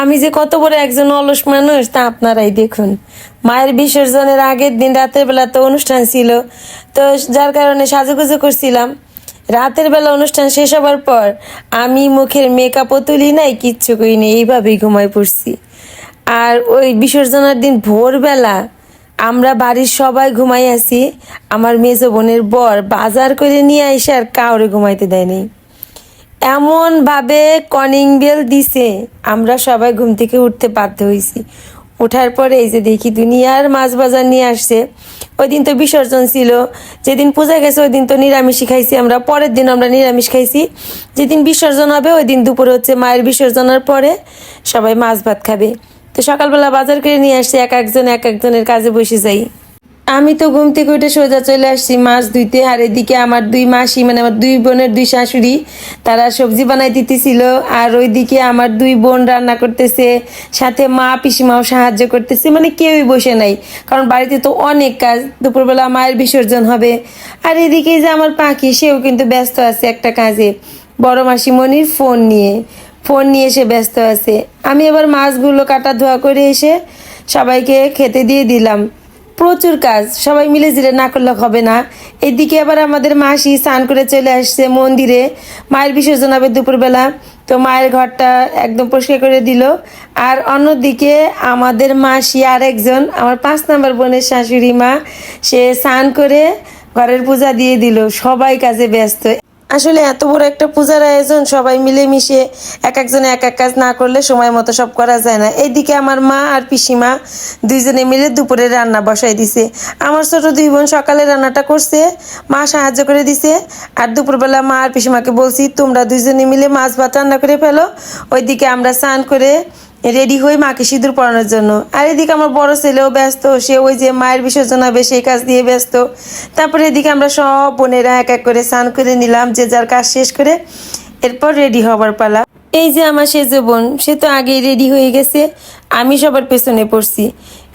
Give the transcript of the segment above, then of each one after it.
আমি যে কত বড় একজন অলস মানুষ, তা আপনারাই দেখুন। মায়ের বিসর্জনের আগের দিন রাতের বেলা তো অনুষ্ঠান ছিল। তো যার কারণে সাজুগুজু করছিলাম। রাতের বেলা অনুষ্ঠান শেষ হবার পর আমি মুখের মেকআপও তুলি নাই, কিচ্ছু করিনি এইভাবেই ঘুমাই পড়ছি। আর ওই বিসর্জনের দিন ভোরবেলা আমরা বাড়ির সবাই ঘুমাই আছি আমার মেজো বোনের বর বাজার করে নিয়ে এসে আর কাউরে ঘুমাইতে দেয়নি এমন ভাবে কনিং বেল দিছে, আমরা সবাই ঘুম থেকে উঠতে বাধ্য হয়েছি ওঠার পরে এই যে দেখি দুনিয়ার মাছ বাজার নিয়ে আসছে। ওই দিন তো বিসর্জন ছিল। যেদিন পূজা গেছে, ওই দিন তো নিরামিষই খাইছি আমরা। পরের দিন আমরা নিরামিষ খাইছি। যেদিন বিসর্জন হবে, ওই দিন দুপুরে হচ্ছে মায়ের বিসর্জনের পরে সবাই মাছ ভাত খাবে। তো সকালবেলা বাজার করে নিয়ে আসছি, এক একজন এক একজনের কাজে বসে যাই। আমি তো ঘুম থেকে উঠে সোজা চলে আসছি, মাছ ধুইতে। আর এদিকে আমার দুই মাসি মানে আমার দুই বোনের দুই শাশুড়ি, তারা সবজি বানাই দিতেছিল। আর ওইদিকে আমার দুই বোন রান্না করতেছে, সাথে মা পিসিমাও সাহায্য করতেছে। মানে কেউই বসে নাই, কারণ বাড়িতে তো অনেক কাজ, দুপুরবেলা মায়ের বিসর্জন হবে। আর এদিকে যে আমার পাখি, সেও কিন্তু ব্যস্ত আছে একটা কাজে। বড় মাসিমণির ফোন নিয়ে ফোন নিয়ে এসে ব্যস্ত আছে। আমি এবার মাছগুলো কাটা ধোয়া করে এসে সবাইকে খেতে দিয়ে দিলাম। প্রচুর কাজ, সবাই মিলে জিরে না করলে হবে না। এদিকে আবার আমাদের মাসি স্নান করে চলে আসছে মন্দিরে। মায়ের বিসর্জন হবে দুপুরবেলা। তো মায়ের ঘরটা একদম পরিষ্কার করে দিল। আর অন্যদিকে আমাদের মাসি আর একজন আমার পাঁচ নাম্বার বোনের শাশুড়ি মা, সে স্নান করে ঘরের পূজা দিয়ে দিল। সবাই কাজে ব্যস্ত। আসলে এত বড় একটা পূজার আয়োজন, সবাই মিলেমিশে এক একজনে এক এক কাজ না করলে সময় মতো সব করা যায় না। এইদিকে আমার মা আর পিসিমা দুইজনে মিলে দুপুরে রান্না বসাই দিছে। আমার ছোট দুই বোন সকালে রান্নাটা করছে, মা সাহায্য করে দিছে। আর দুপুরবেলা মা আর পিসিমাকে বলছি, তোমরা দুইজনে মিলে মাছ ভাত রান্না করে ফেলো। ওইদিকে আমরা স্নান করে রেডি হই মাকে সিঁদুর পরানোর জন্য। আর এদিকে আমার বড় ছেলেও ব্যস্ত সে ওই যে মায়ের বিসর্জন হবে সেই কাজ দিয়ে ব্যস্ত। তারপরে এদিকে আমরা সব বোনেরা এক এক করে স্নান করে নিলাম, যে যার কাজ শেষ করে এরপর রেডি হবার পালা। এই যে আমার সেজো বোন, সে তো আগেই রেডি হয়ে গেছে, আমি সবার পেছনে পড়ছি।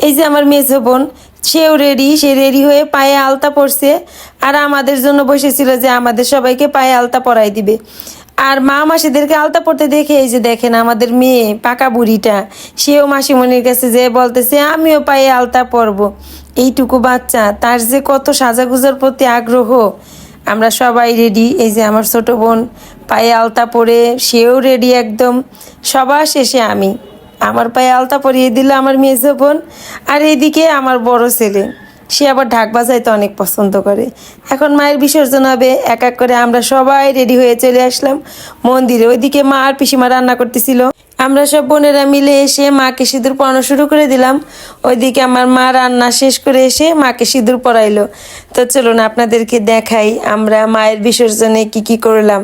এই যে আমার মেজো বোন, সেও রেডি, সে রেডি হয়ে পায়ে আলতা পরছে, আর আমাদের জন্য বসেছিল যে আমাদের সবাইকে পায়ে আলতা পরাই দিবে। আর মা মাসিদেরকে আলতা পড়তে দেখে এই যে দেখেন আমাদের মেয়ে, পাকা বুড়িটা, সেও মাসিমণির কাছে যে বলতেছে, আমিও পায়ে আলতা পরবো। এইটুকু বাচ্চা, তার যে কত সাজাগুজার প্রতি আগ্রহ। আমরা সবাই রেডি এই যে আমার ছোট বোন, পায়ে আলতা পরে সেও রেডি একদম। সবার শেষে আমি। আমার পায়ে আলতা পরিয়ে দিল আমার মেজো বোন, আর এইদিকে আমার বড় ছেলে। সে আবার ঢাক বাজাইতে অনেক পছন্দ করে। এখন মায়ের বিসর্জন হবে, এক এক করে আমরা সবাই রেডি হয়ে চলে আসলাম। মন্দিরে ওইদিকে মা আর পিসিমা রান্না করতেছিল। আমরা সব বোনেরা মিলে এসে মাকে সিঁদুর পরানো শুরু করে দিলাম। ওইদিকে আমার মা রান্না শেষ করে এসে মাকে সিঁদুর পরাইলো। তো চলুন আপনাদেরকে দেখাই আমরা মায়ের বিসর্জনে কি কি করলাম।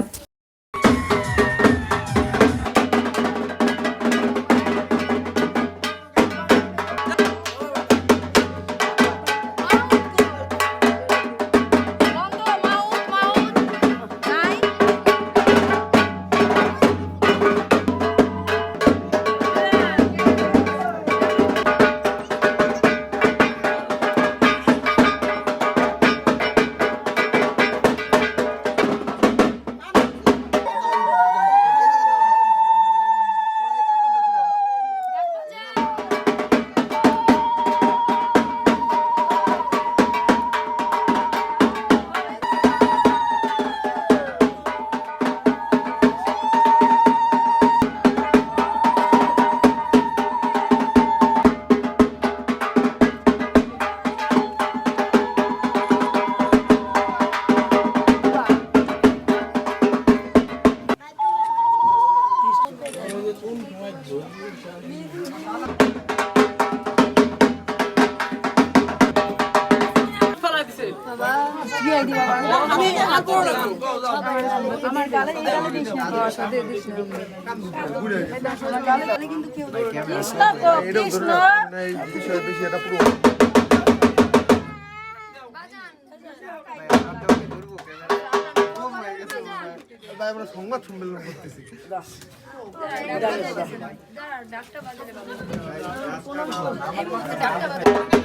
কৃষ্ণ গো সংবাদ সম্মেলন করতেছি মামুর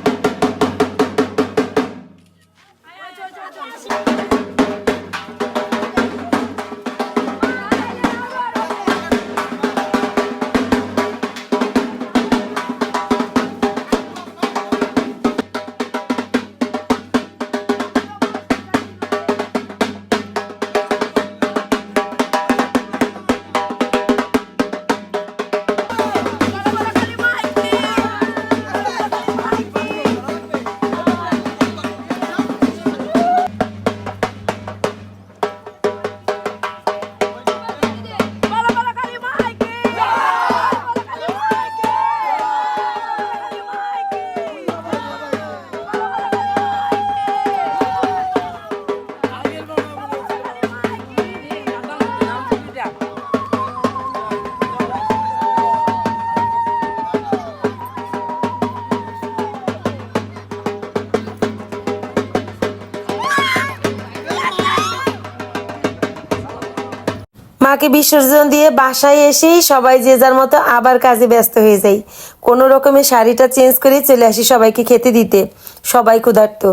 মাকে বিসর্জন দিয়ে বাসায় এসেই সবাই যে যার মতো আবার কাজে ব্যস্ত হয়ে যাই কোনো রকমের শাড়িটা চেঞ্জ করে চলে আসি সবাইকে খেতে দিতে। সবাই ক্ষুধার্ত।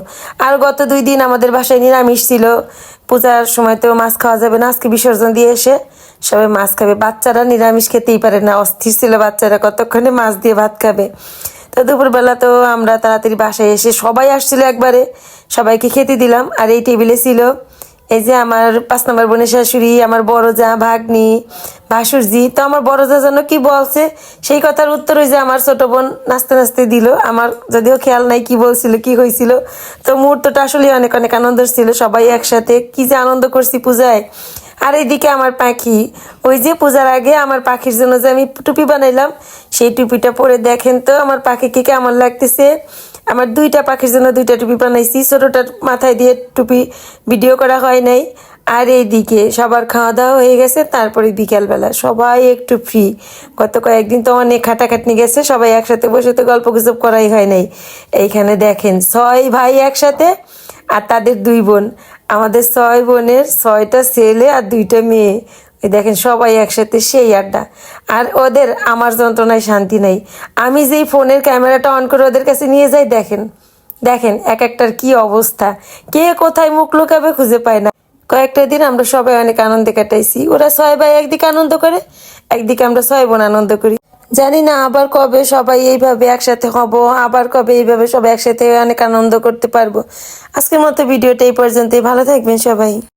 আর গত দুই দিন আমাদের বাসায় নিরামিষ ছিল। পূজার সময় তো মাছ খাওয়া যাবে না, আজকে বিসর্জন দিয়ে এসে সবাই মাছ খাবে। বাচ্চারা নিরামিষ খেতেই পারে না, অস্থির ছিল বাচ্চারা, কতক্ষণে মাছ দিয়ে ভাত খাবে। তো দুপুরবেলা তো আমরা তাড়াতাড়ি বাসায় এসে সবাই আসছিল একবারে। সবাইকে খেতে দিলাম। আর এই টেবিলে ছিল এই যে আমার পাঁচ নম্বর বোনের শাশুড়ি, আমার বড় যা ভাগ্নি, ভাসুরজি, তো আমার বড় যা যেন কি বলছে, সেই কথার উত্তর ওই যে আমার ছোট বোন নাচতে নাচতে দিল। আমার যদিও খেয়াল নাই কি বলছিল, কি হয়েছিল তো মুহূর্তটা আসলে অনেক অনেক আনন্দ ছিল, সবাই একসাথে কি যে আনন্দ করছি পূজায়। আর এইদিকে আমার পাখি, ওই যে পূজার আগে আমার পাখির জন্য যে আমি টুপি বানাইলাম, সেই টুপিটা পরে দেখেন তো আমার পাখিকে কেমন লাগতেছে। আমার দুইটা পাখির জন্য দুইটা টুপি বানাইছি। ছোটোটার মাথায় দিয়ে টুপি ভিডিও করা হয় নাই। আর এইদিকে সবার খাওয়া দাওয়া হয়ে গেছে, তারপরে বিকালবেলা সবাই একটু ফ্রি গত কয়েকদিন তো অনেক খাটাখাটনি গেছে, সবাই একসাথে বসে তো গল্প গুজব করাই হয় নাই। এইখানে দেখেন, ছয় ভাই একসাথে আর তাদের দুই বোন। আমাদের ছয় বোনের ছয়টা ছেলে আর দুইটা মেয়ে। দেখেন সবাই একসাথে সেই আড্ডা। আর ওদের আমার যন্ত্রণায় শান্তি নাই। আমি যেই ফোনের ক্যামেরাটা অন করে ওদের কাছে নিয়ে যাই, দেখেন। দেখেন, এক একটার কি অবস্থা। কে কোথায় মুখ লুকাবে খুঁজে পায় না। কয়েকটা দিন আমরা সবাই অনেক আনন্দে কাটাইছি। ওরা ছয় ভাই একদিকে আনন্দ করে, একদিকে আমরা ছয় বোন আনন্দ করি। জানি না আবার কবে সবাই এইভাবে একসাথে হব, আবার কবে এইভাবে সবাই একসাথে অনেক আনন্দ করতে পারব। আজকের মতো ভিডিওটা এই পর্যন্তই। ভালো থাকবেন সবাই।